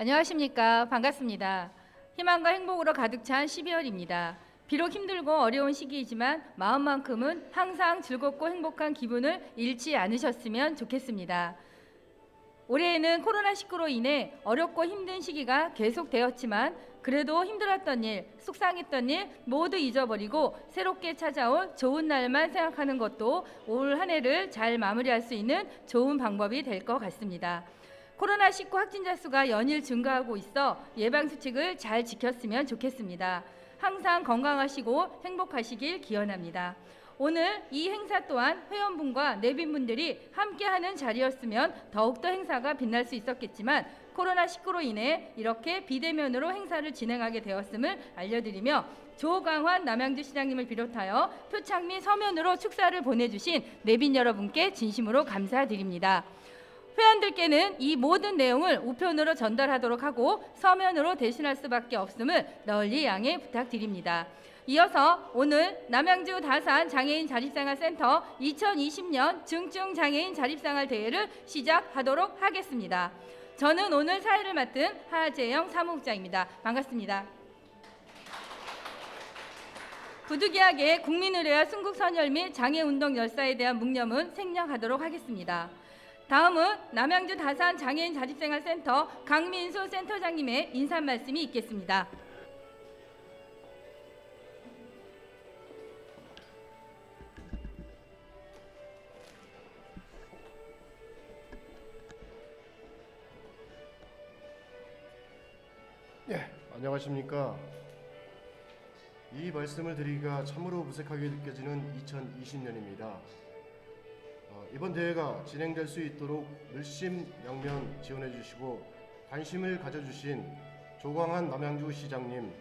안녕하십니까. 반갑습니다. 희망과 행복으로 가득 찬 12월입니다. 비록 힘들고 어려운 시기이지만 마음만큼은 항상 즐겁고 행복한 기분을 잃지 않으셨으면 좋겠습니다. 올해에는 코로나19로 인해 어렵고 힘든 시기가 계속되었지만 그래도 힘들었던 일, 속상했던 일 모두 잊어버리고 새롭게 찾아올 좋은 날만 생각하는 것도 올 한 해를 잘 마무리할 수 있는 좋은 방법이 될 것 같습니다. 코로나19 확진자 수가 연일 증가하고 있어 예방 수칙을 잘 지켰으면 좋겠습니다. 항상 건강하시고 행복하시길 기원합니다. 오늘 이 행사 또한 회원분과 내빈분들이 함께하는 자리였으면 더욱더 행사가 빛날 수 있었겠지만 코로나19로 인해 이렇게 비대면으로 행사를 진행하게 되었음을 알려드리며 조강환 남양주 시장님을 비롯하여 표창미 서면으로 축사를 보내주신 내빈 여러분께 진심으로 감사드립니다. 회원들께는 이 모든 내용을 우편으로 전달하도록 하고 서면으로 대신할 수밖에 없음을 널리 양해 부탁드립니다. 이어서 오늘 남양주 다산 장애인 자립생활 센터 2020년 중증 장애인 자립생활 대회를 시작하도록 하겠습니다. 저는 오늘 사회를 맡은 하재영 사무국장입니다. 반갑습니다. 부득이하게 국민의례와 순국선열 및 장애운동 열사에 대한 묵념은 생략하도록 하겠습니다. 다음은 남양주 다산 장애인 자립생활센터 강민수 센터장님의 인사 말씀이 있겠습니다. 예, 안녕하십니까. 이 말씀을 드리기가 참으로 무색하게 느껴지는 2020년입니다. 어, 이번 대회가 진행될 수 있도록 물심양면 지원해 주시고 관심을 가져주신 조광한 남양주 시장님,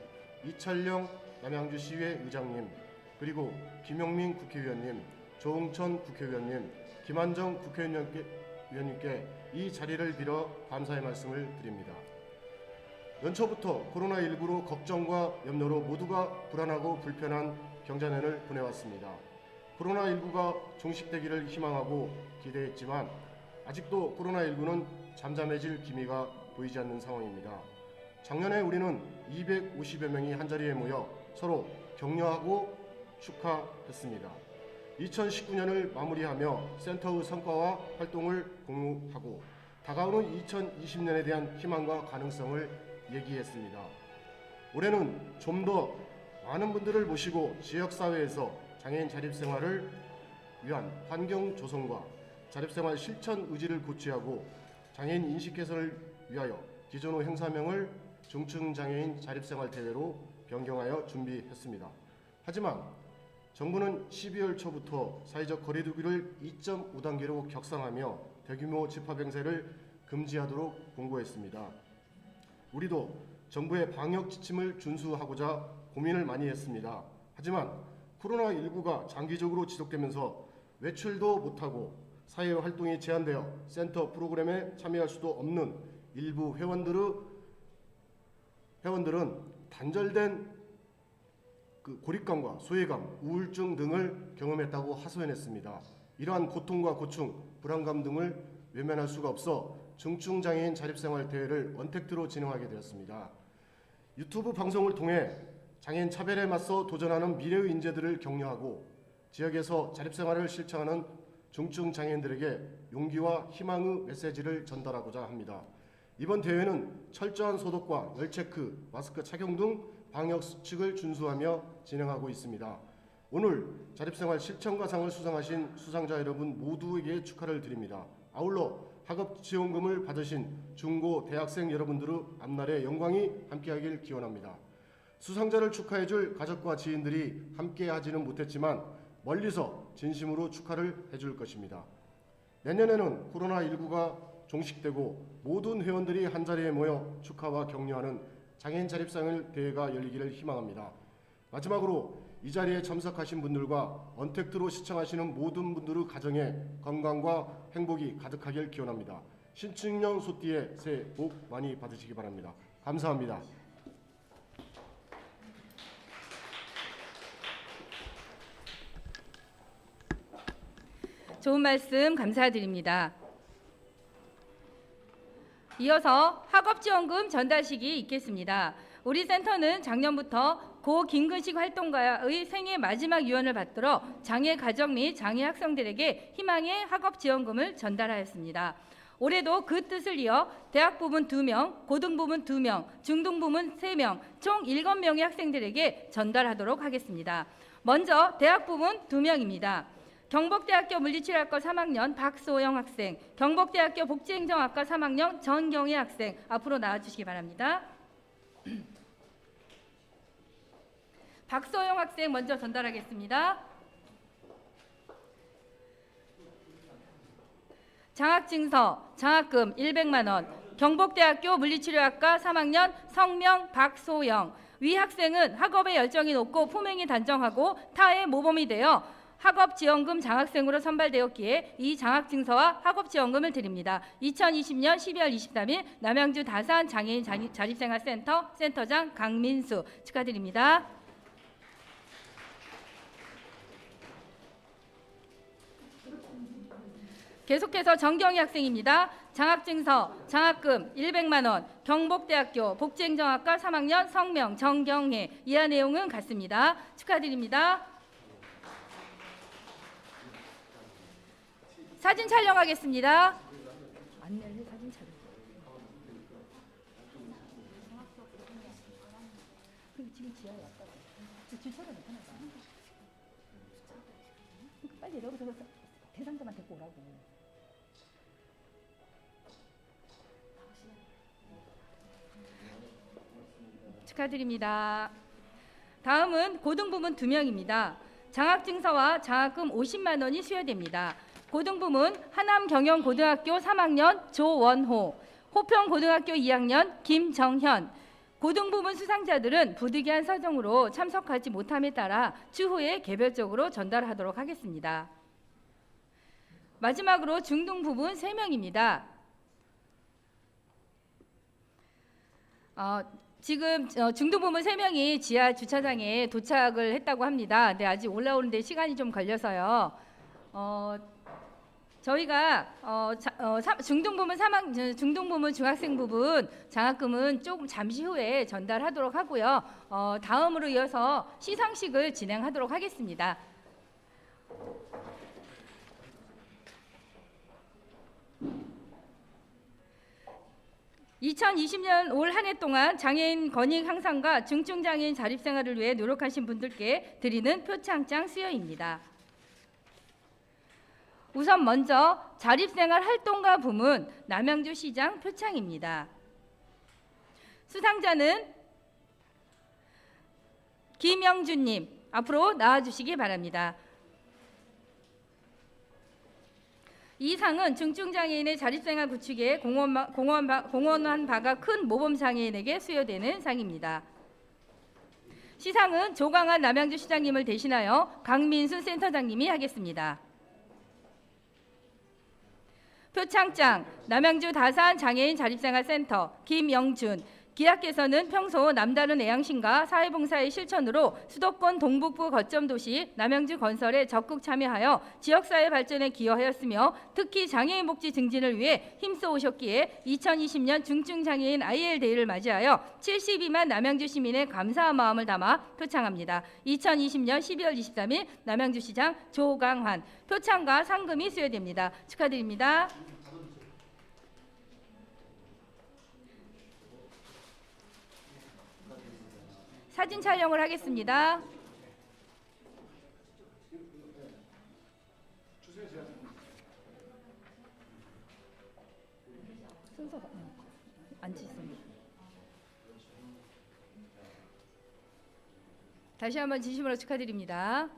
이철령 남양주시의회 의장님, 그리고 김용민 국회의원님, 조홍천 국회의원님, 김한정 국회의원님께 의원님께 이 자리를 빌어 감사의 말씀을 드립니다. 연초부터 코로나19로 걱정과 염려로 모두가 불안하고 불편한 경자년을 보내왔습니다. 코로나19가 종식되기를 희망하고 기대했지만 아직도 코로나19는 잠잠해질 기미가 보이지 않는 상황입니다. 작년에 우리는 250여 명이 한자리에 모여 서로 격려하고 축하했습니다. 2019년을 마무리하며 센터의 성과와 활동을 공유하고 다가오는 2020년에 대한 희망과 가능성을 얘기했습니다. 올해는 좀 더 많은 분들을 모시고 지역 사회에서 장애인 자립 생활을 위한 환경 조성과 자립 생활 실천 의지를 고취하고 장애인 인식 개선을 위하여 기존의 행사명을 중증 장애인 자립 생활 대회로 변경하여 준비했습니다. 하지만 정부는 12월 초부터 사회적 거리두기를 2.5단계로 격상하며 대규모 집합 행사를 금지하도록 공고했습니다. 우리도 정부의 방역 지침을 준수하고자 고민을 많이 했습니다. 하지만 코로나19가 장기적으로 지속되면서 외출도 못하고 사회 활동이 제한되어 센터 프로그램에 참여할 수도 없는 일부 회원들의 회원들은 단절된 그 고립감과 소외감, 우울증 등을 경험했다고 하소연했습니다. 이러한 고통과 고충, 불안감 등을 외면할 수가 없어 중증 장애인 자립생활 대회를 원택트로 진행하게 되었습니다. 유튜브 방송을 통해 장애인 차별에 맞서 도전하는 미래의 인재들을 격려하고 지역에서 자립생활을 실천하는 중증 장애인들에게 용기와 희망의 메시지를 전달하고자 합니다. 이번 대회는 철저한 소독과 열 체크, 마스크 착용 등 방역 수칙을 준수하며 진행하고 있습니다. 오늘 자립생활 실천가상을 수상하신 수상자 여러분 모두에게 축하를 드립니다. 아울러 학업 지원금을 받으신 중고 대학생 여러분들의 앞날의 영광이 함께하길 기원합니다. 수상자를 축하해줄 가족과 지인들이 함께 하지는 못했지만 멀리서 진심으로 축하를 해줄 것입니다. 내년에는 코로나19가 종식되고 모든 회원들이 한자리에 모여 축하와 격려하는 장애인 자립생활 대회가 열리기를 희망합니다. 마지막으로 이 자리에 참석하신 분들과 언택트로 시청하시는 모든 분들의 가정에 건강과 행복이 가득하길 기원합니다. 신축년 소띠의 새해 복 많이 받으시기 바랍니다. 감사합니다. 좋은 말씀 감사드립니다. 이어서 학업지원금 전달식이 있겠습니다. 우리 센터는 작년부터 고 김근식 활동가의 생애 마지막 유언을 받들어 장애 가정 및 장애 학생들에게 희망의 학업 지원금을 전달하였습니다. 올해도 그 뜻을 이어 대학 부문 2명, 고등 부문 2명, 중등 부문 3명, 총 7명의 학생들에게 전달하도록 하겠습니다. 먼저 대학 부문 2명입니다. 경북대학교 물리치료학과 3학년 박소영 학생, 경북대학교 복지행정학과 3학년 전경희 학생 앞으로 나와주시기 바랍니다. 박소영 학생 먼저 전달하겠습니다. 장학증서, 장학금 100만 원. 경북대학교 물리치료학과 3학년 성명 박소영. 위 학생은 학업에 열정이 높고 품행이 단정하고 타의 모범이 되어 학업지원금 장학생으로 선발되었기에 이 장학증서와 학업지원금을 드립니다. 2020년 12월 23일 남양주 다산 장애인 자립- 자립생활센터 센터장 강민수 축하드립니다. 계속해서 정경희 학생입니다. 장학증서, 장학금 100만 원, 경북대학교 복지행정학과 3학년 성명 정경혜 이하 내용은 같습니다. 축하드립니다. 사진 촬영하겠습니다. 안내를 사진 촬영. 그리고 지금 지하에 왔다. 주차가 못하나 봐. 빨리 여기서 대상자만 데리고 오라고. 축하드립니다. 다음은 고등부문 두 명입니다. 장학증서와 장학금 50만 원이 수여됩니다. 고등부문 하남경영고등학교 3학년 조원호, 호평고등학교 2학년 김정현. 고등부문 수상자들은 부득이한 사정으로 참석하지 못함에 따라 추후에 개별적으로 전달하도록 하겠습니다. 마지막으로 중등 부분 3명입니다. 어, 지금 어, 중등 부문 3명이 지하 주차장에 도착을 했다고 합니다. 근데 아직 올라오는데 시간이 좀 걸려서요. 어, 저희가 어, 자, 어, 삼- 중등 부문 3학 저, 중등 부문 중학생 부분 장학금은 조금 잠시 후에 전달하도록 하고요. 어, 다음으로 이어서 시상식을 진행하도록 하겠습니다. (2020년) 올 한 해 동안 장애인 권익 향상과 중증 장애인 자립 생활을 위해 노력하신 분들께 드리는 표창장 수여입니다. 우선 먼저 자립생활 활동가 부문 남양주 시장 표창입니다. 수상자는 김영준님 앞으로 나와주시기 바랍니다. 이 상은 중증장애인의 자립생활 구축에 공헌, 공헌, 공헌한 바가 큰 모범장애인에게 수여되는 상입니다. 시상은 조강한 남양주 시장님을 대신하여 강민순 센터장님이 하겠습니다. 표창장 남양주 다산 장애인 자립생활센터 김영준 기학께서는 평소 남다른 애양심과 사회봉사의 실천으로 수도권 동북부 거점 도시 남양주 건설에 적극 참여하여 지역사회 발전에 기여하였으며 특히 장애인 복지 증진을 위해 힘써 오셨기에 2020년 중증장애인 IL 데이를 맞이하여 72만 남양주 시민의 감사한 마음을 담아 표창합니다. 2020년 12월 23일 남양주시장 조강환 표창과 상금이 수여됩니다. 축하드립니다. 사진 촬영을 하겠습니다. 순서가 음, 앉으십니다. 다시 한번 진심으로 축하드립니다.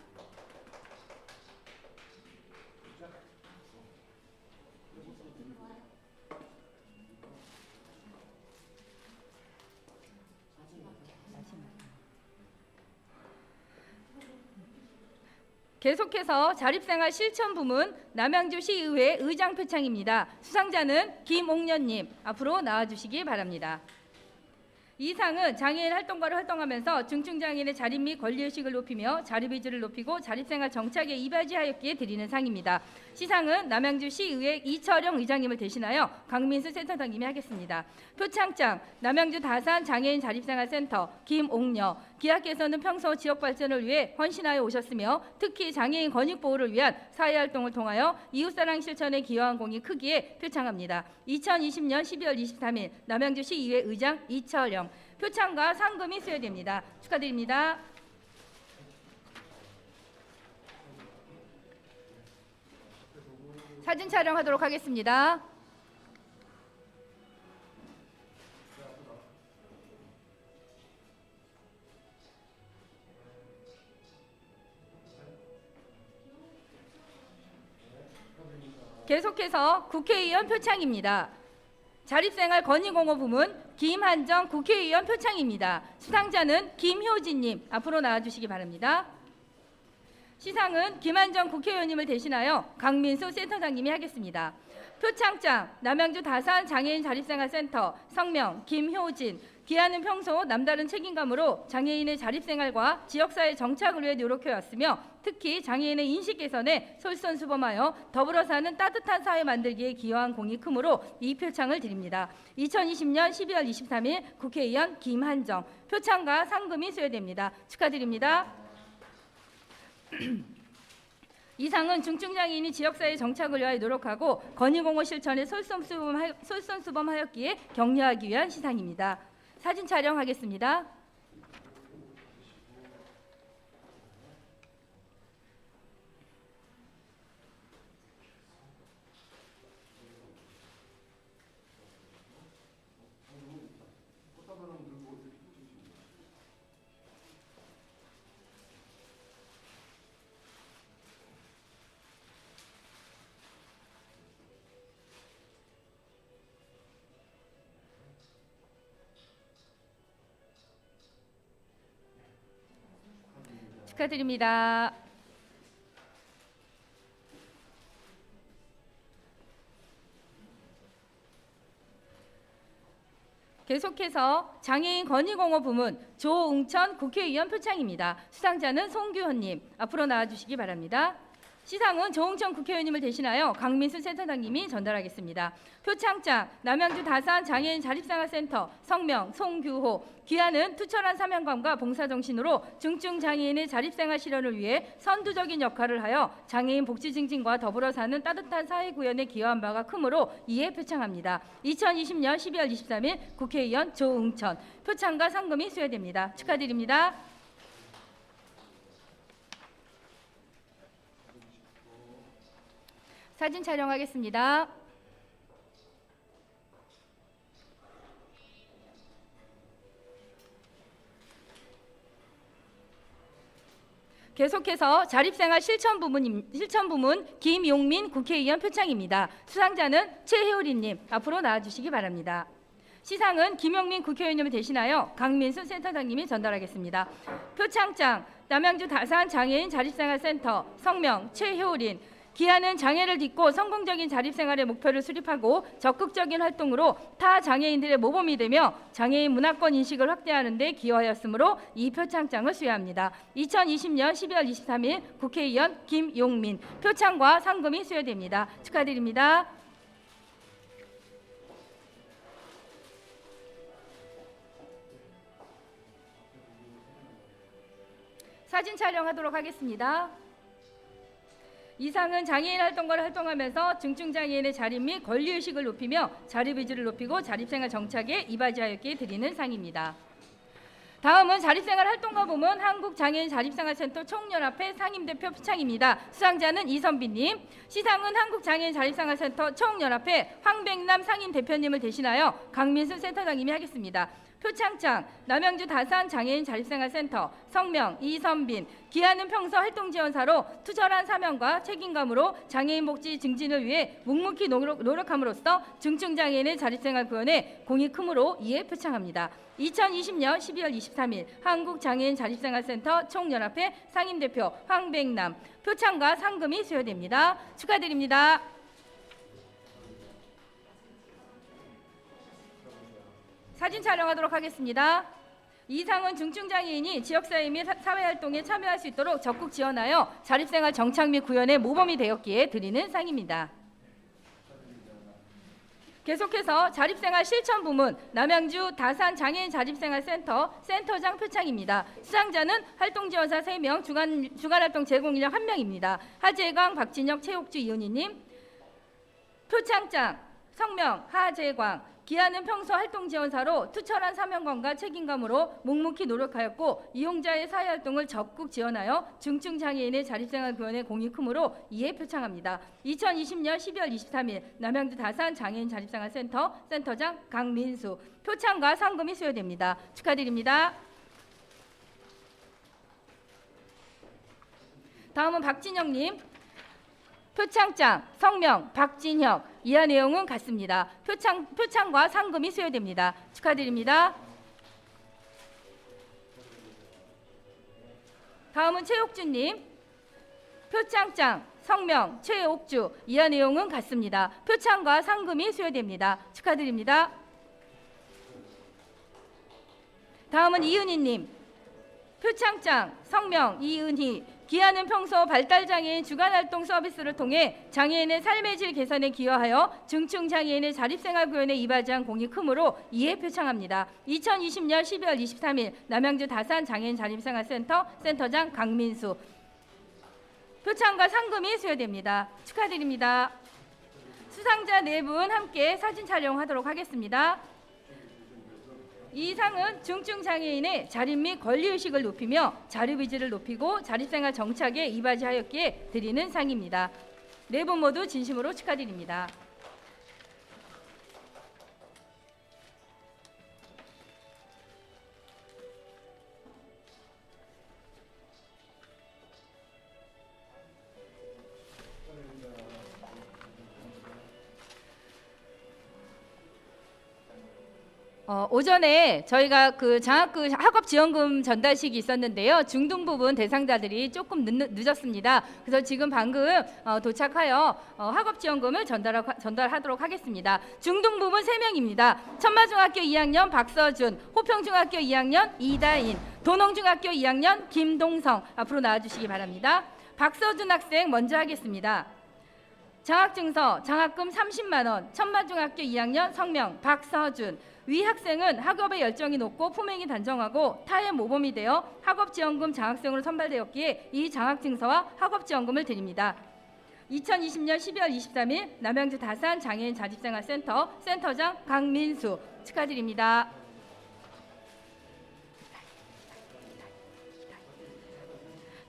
계속해서 자립생활 실천 부문 남양주시의회 의장 표창입니다. 수상자는 김옥년님 앞으로 나와주시기 바랍니다. 이 상은 장애인 활동가로 활동하면서 중증장애인의 자립 및 권리의식을 높이며 자립의지를 높이고 자립생활 정착에 이바지하였기에 드리는 상입니다. 시상은 남양주시의회 이철영 의장님을 대신하여 강민수 센터장님이 하겠습니다. 표창장 남양주 다산 장애인 자립생활센터 김옥녀 기하께서는 평소 지역 발전을 위해 헌신하여 오셨으며 특히 장애인 권익 보호를 위한 사회 활동을 통하여 이웃사랑 실천에 기여한 공이 크기에 표창합니다. 2020년 12월 23일 남양주시 의회 의장 이철영 표창과 상금이 수여됩니다. 축하드립니다. 사진 촬영하도록 하겠습니다. 계속해서 국회의원 표창입니다. 자립생활 건의공호 부문 김한정 국회의원 표창입니다. 수상자는 김효진님 앞으로 나와주시기 바랍니다. 시상은 김한정 국회의원님을 대신하여 강민수 센터장님이 하겠습니다. 표창장 남양주 다산 장애인 자립생활센터 성명 김효진 기아는 평소 남다른 책임감으로 장애인의 자립생활과 지역사회 정착을 위해 노력해왔으며 특히 장애인의 인식 개선에 솔선수범하여 더불어 사는 따뜻한 사회 만들기에 기여한 공이 크므로 이 표창을 드립니다. 2020년 12월 23일 국회의원 김한정 표창과 상금이 수여됩니다. 축하드립니다. 이상은 중증장애인이 지역사회 정착을 위하여 노력하고 건의공호 실천에 솔선수범하, 솔선수범하였기에 격려하기 위한 시상입니다. 사진 촬영하겠습니다. 축하드립니다. 계속해서 장애인 건의공호 부문 조웅천 국회의원 표창입니다. 수상자는 송규호님 앞으로 나와주시기 바랍니다. 시상은 조홍천 국회의원님을 대신하여 강민수 센터장님이 전달하겠습니다. 표창장 남양주 다산 장애인 자립생활센터 성명 송규호 귀하는 투철한 사명감과 봉사정신으로 중증 장애인의 자립생활 실현을 위해 선두적인 역할을 하여 장애인 복지 증진과 더불어 사는 따뜻한 사회 구현에 기여한 바가 크므로 이에 표창합니다. 2020년 12월 23일 국회의원 조응천 표창과 상금이 수여됩니다. 축하드립니다. 사진 촬영하겠습니다. 계속해서 자립생활 실천 부문 실천 부문 김용민 국회의원 표창입니다. 수상자는 최혜우리님 앞으로 나와주시기 바랍니다. 시상은 김용민 국회의원님을 대신하여 강민수 센터장님이 전달하겠습니다. 표창장 남양주 다산 장애인 자립생활센터 성명 최효린 기아는 장애를 딛고 성공적인 자립생활의 목표를 수립하고 적극적인 활동으로 타 장애인들의 모범이 되며 장애인 문화권 인식을 확대하는 데 기여하였으므로 이 표창장을 수여합니다. 2020년 12월 23일 국회의원 김용민 표창과 상금이 수여됩니다. 축하드립니다. 사진 촬영하도록 하겠습니다. 이상은 장애인 활동가를 활동하면서 중증장애인의 자립 및 권리의식을 높이며 자립 의지를 높이고 자립생활 정착에 이바지하였기에 드리는 상입니다. 다음은 자립생활 활동가 부문 한국장애인 자립생활센터 총연합회 상임대표 표창입니다. 수상자는 이선비님, 시상은 한국장애인 자립생활센터 총연합회 황백남 상임대표님을 대신하여 강민수 센터장님이 하겠습니다. 표창장 남양주 다산 장애인 자립생활센터 성명 이선빈 기아는 평소 활동 지원사로 투철한 사명과 책임감으로 장애인 복지 증진을 위해 묵묵히 노력, 노력 함으로써 중증 장애인의 자립생활 구현에 공이 크므로 이에 표창합니다. 2020년 12월 23일 한국장애인 자립생활센터 총연합회 상임대표 황백남 표창과 상금이 수여됩니다. 축하드립니다. 사진 촬영하도록 하겠습니다. 이상은 중증장애인이 지역사회 및 사- 사회활동에 참여할 수 있도록 적극 지원하여 자립생활 정착 및 구현의 모범이 되었기에 드리는 상입니다. 계속해서 자립생활 실천 부문 남양주 다산 장애인 자립생활 센터 센터장 표창입니다. 수상자는 활동지원사 3명, 주간, 주간활동 제공 인력 1명입니다. 하재광, 박진혁, 최옥주, 이은희님 표창장 성명 하재광 기아는 평소 활동 지원사로 투철한 사명감과 책임감으로 묵묵히 노력하였고 이용자의 사회활동을 적극 지원하여 중증 장애인의 자립생활 구현에 공이 크므로 이에 표창합니다. 2020년 12월 23일 남양주 다산 장애인 자립생활센터 센터장 강민수 표창과 상금이 수여됩니다. 축하드립니다. 다음은 박진영님 표창장, 성명, 박진혁 이하 내용은 같습니다. 표창 표창과 상금이 수여됩니다. 축하드립니다. 다음은 최옥주님 표창장, 성명, 최옥주 이하 내용은 같습니다. 표창과 상금이 수여됩니다. 축하드립니다. 다음은 이은희님 표창장, 성명, 이은희 기아는 평소 발달장애인 주간활동 서비스를 통해 장애인의 삶의 질 개선에 기여하여 중증 장애인의 자립생활 구현에 이바지한 공이 크므로 이에 표창합니다. 2020년 12월 23일 남양주 다산 장애인 자립생활센터 센터장 강민수 표창과 상금이 수여됩니다. 축하드립니다. 수상자 네 분 함께 사진 촬영하도록 하겠습니다. 이 상은 중증 장애인의 자립 및 권리 의식을 높이며 자립 의지를 높이고 자립생활 정착에 이바지하였기에 드리는 상입니다. 네 분 모두 진심으로 축하드립니다. 어, 오전에 저희가 그 장학 그 학업 지원금 전달식이 있었는데요. 중등 부분 대상자들이 조금 늦, 늦었습니다. 그래서 지금 방금 어, 도착하여 어, 학업 지원금을 전달 전달하도록 하겠습니다. 중등 부분 3명입니다. 천마중학교 2학년 박서준, 호평중학교 2학년 이다인, 도농중학교 2학년 김동성 앞으로 나와 주시기 바랍니다. 박서준 학생 먼저 하겠습니다. 장학증서 장학금 30만 원 천마중학교 2학년 성명 박서준 위 학생은 학업에 열정이 높고 품행이 단정하고 타의 모범이 되어 학업지원금 장학생으로 선발되었기에 이 장학증서와 학업지원금을 드립니다. 2020년 12월 23일 남양주 다산 장애인 자립생활센터 센터장 강민수 축하드립니다.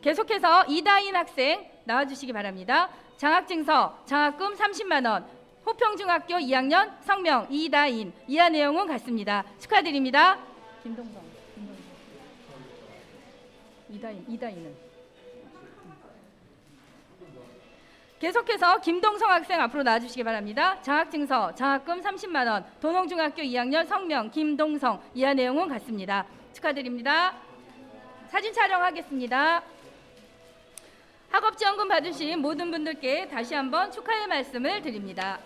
계속해서 이다인 학생 나와주시기 바랍니다. 장학증서 장학금 30만 원 호평중학교 2학년 성명 이다인 이하 내용은 같습니다. 축하드립니다. 김동성. 이다인 이다인은 계속해서 김동성 학생 앞으로 나와주시기 바랍니다. 장학증서 장학금 30만 원 도농중학교 2학년 성명 김동성 이하 내용은 같습니다. 축하드립니다. 사진 촬영하겠습니다. 학업 지원금 받으신 모든 분들께 다시 한번 축하의 말씀을 드립니다.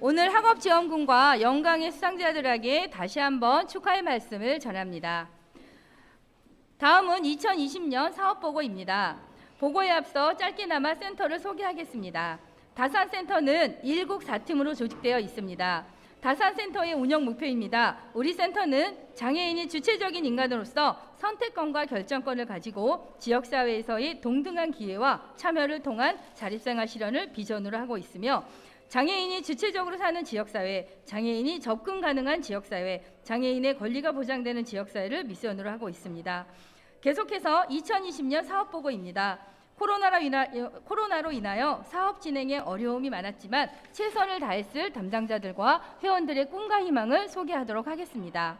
오늘 학업 지원금과 영광의 수상자들에게 다시 한번 축하의 말씀을 전합니다. 다음은 2020년 사업 보고입니다. 보고에 앞서 짧게나마 센터를 소개하겠습니다. 다산센터는 일국 4팀으로 조직되어 있습니다. 다산센터의 운영 목표입니다. 우리 센터는 장애인이 주체적인 인간으로서 선택권과 결정권을 가지고 지역사회에서의 동등한 기회와 참여를 통한 자립생활 실현을 비전으로 하고 있으며 장애인이 주체적으로 사는 지역사회, 장애인이 접근 가능한 지역사회, 장애인의 권리가 보장되는 지역사회를 미션으로 하고 있습니다. 계속해서 2020년 사업 보고입니다. 코로나로, 인하, 코로나로 인하여 사업 진행에 어려움이 많았지만 최선을 다했을 담당자들과 회원들의 꿈과 희망을 소개하도록 하겠습니다.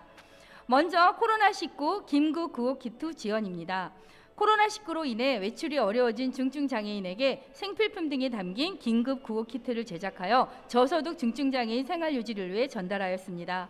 먼저 코로나19 긴급 구호 키트 지원입니다. 코로나19로 인해 외출이 어려워진 중증 장애인에게 생필품 등이 담긴 긴급 구호 키트를 제작하여 저소득 중증 장애인 생활 유지를 위해 전달하였습니다.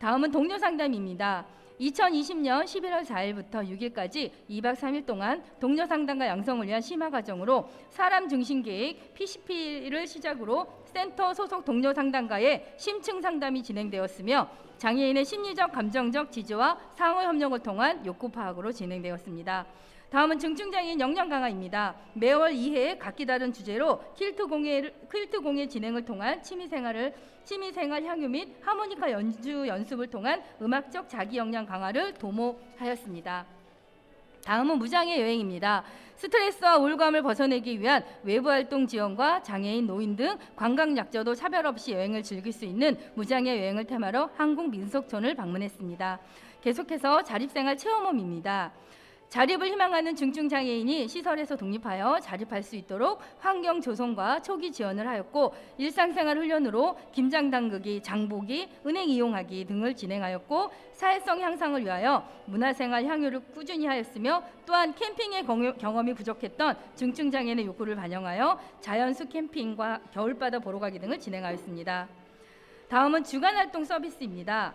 다음은 동료 상담입니다. 2020년 11월 4일부터 6일까지 2박 3일 동안 동료 상담과 양성을 위한 심화 과정으로 사람 중심 계획 PCP를 시작으로 센터 소속 동료 상담가의 심층 상담이 진행되었으며 장애인의 심리적 감정적 지지와 상호 협력을 통한 욕구 파악으로 진행되었습니다. 다음은 중증장애인 역량 강화입니다. 매월 2회 각기 다른 주제로 퀼트 공예 퀼트 공예 진행을 통한 취미 생활을 취미 생활 향유 및 하모니카 연주 연습을 통한 음악적 자기 역량 강화를 도모하였습니다. 다음은 무장애 여행입니다. 스트레스와 우울감을 벗어내기 위한 외부 활동 지원과 장애인, 노인 등 관광 약자도 차별 없이 여행을 즐길 수 있는 무장애 여행을 테마로 한국 민속촌을 방문했습니다. 계속해서 자립생활 체험홈입니다. 자립을 희망하는 중증 장애인이 시설에서 독립하여 자립할 수 있도록 환경 조성과 초기 지원을 하였고 일상생활 훈련으로 김장 담그기, 장보기, 은행 이용하기 등을 진행하였고 사회성 향상을 위하여 문화생활 향유를 꾸준히 하였으며 또한 캠핑의 경험- 경험이 부족했던 중증 장애인의 욕구를 반영하여 자연수 캠핑과 겨울바다 보러 가기 등을 진행하였습니다. 다음은 주간 활동 서비스입니다.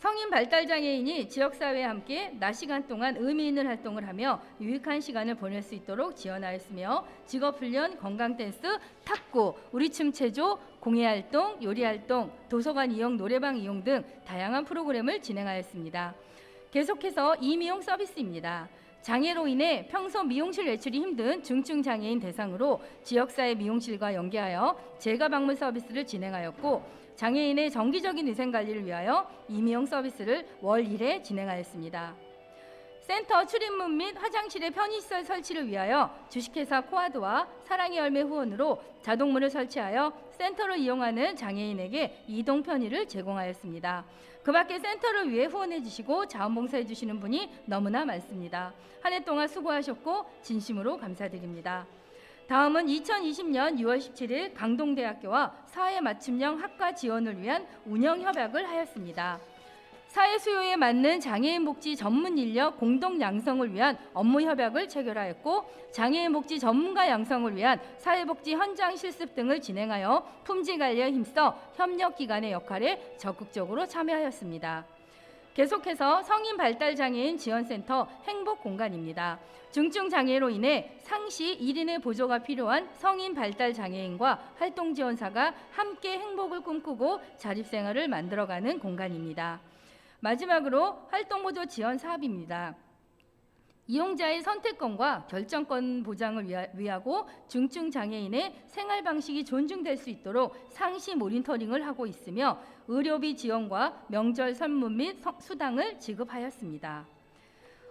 성인 발달 장애인이 지역 사회와 함께 낮 시간 동안 의미 있는 활동을 하며 유익한 시간을 보낼 수 있도록 지원하였으며 직업 훈련, 건강 댄스, 탁구, 우리 춤 체조, 공예 활동, 요리 활동, 도서관 이용, 노래방 이용 등 다양한 프로그램을 진행하였습니다. 계속해서 이미용 서비스입니다. 장애로 인해 평소 미용실 외출이 힘든 중증 장애인 대상으로 지역사회 미용실과 연계하여 재가 방문 서비스를 진행하였고 장애인의 정기적인 위생 관리를 위하여 이미용 서비스를 월 1회 진행하였습니다. 센터 출입문 및 화장실의 편의시설 설치를 위하여 주식회사 코아드와 사랑의 열매 후원으로 자동문을 설치하여 센터를 이용하는 장애인에게 이동 편의를 제공하였습니다. 그 밖에 센터를 위해 후원해 주시고 자원봉사해 주시는 분이 너무나 많습니다. 한 해 동안 수고하셨고 진심으로 감사드립니다. 다음은 2020년 6월 17일 강동대학교와 사회 맞춤형 학과 지원을 위한 운영 협약을 하였습니다. 사회 수요에 맞는 장애인 복지 전문 인력 공동 양성을 위한 업무 협약을 체결하였고 장애인 복지 전문가 양성을 위한 사회복지 현장 실습 등을 진행하여 품질 관리에 힘써 협력 기관의 역할에 적극적으로 참여하였습니다. 계속해서 성인 발달 장애인 지원센터 행복 공간입니다. 중증 장애로 인해 상시 1인의 보조가 필요한 성인 발달 장애인과 활동 지원사가 함께 행복을 꿈꾸고 자립 생활을 만들어가는 공간입니다. 마지막으로 활동 보조 지원 사업입니다. 이용자의 선택권과 결정권 보장을 위하- 위하고 중증 장애인의 생활 방식이 존중될 수 있도록 상시 모니터링을 하고 있으며 의료비 지원과 명절 선물 및 성- 수당을 지급하였습니다.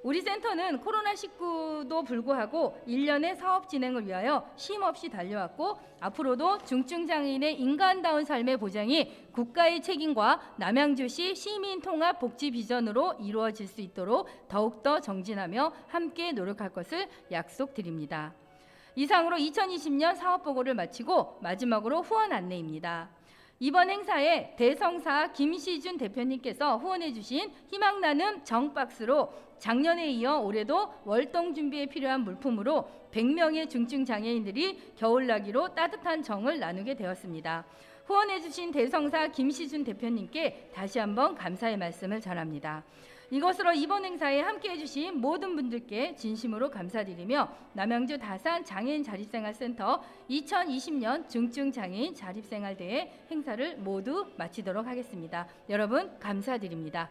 우리 센터는 코로나19도 불구하고 1년의 사업 진행을 위하여 쉼 없이 달려왔고 앞으로도 중증 장애인의 인간다운 삶의 보장이 국가의 책임과 남양주시 시민 통합 복지 비전으로 이루어질 수 있도록 더욱더 정진하며 함께 노력할 것을 약속드립니다. 이상으로 2020년 사업 보고를 마치고 마지막으로 후원 안내입니다. 이번 행사에 대성사 김시준 대표님께서 후원해 주신 희망 나눔 정박스로 작년에 이어 올해도 월동 준비에 필요한 물품으로 100명의 중증 장애인들이 겨울나기로 따뜻한 정을 나누게 되었습니다. 후원해 주신 대성사 김시준 대표님께 다시 한번 감사의 말씀을 전합니다. 이것으로 이번 행사에 함께해 주신 모든 분들께 진심으로 감사드리며 남양주 다산 장애인 자립생활센터 2020년 중증 장애인 자립생활대회 행사를 모두 마치도록 하겠습니다. 여러분 감사드립니다.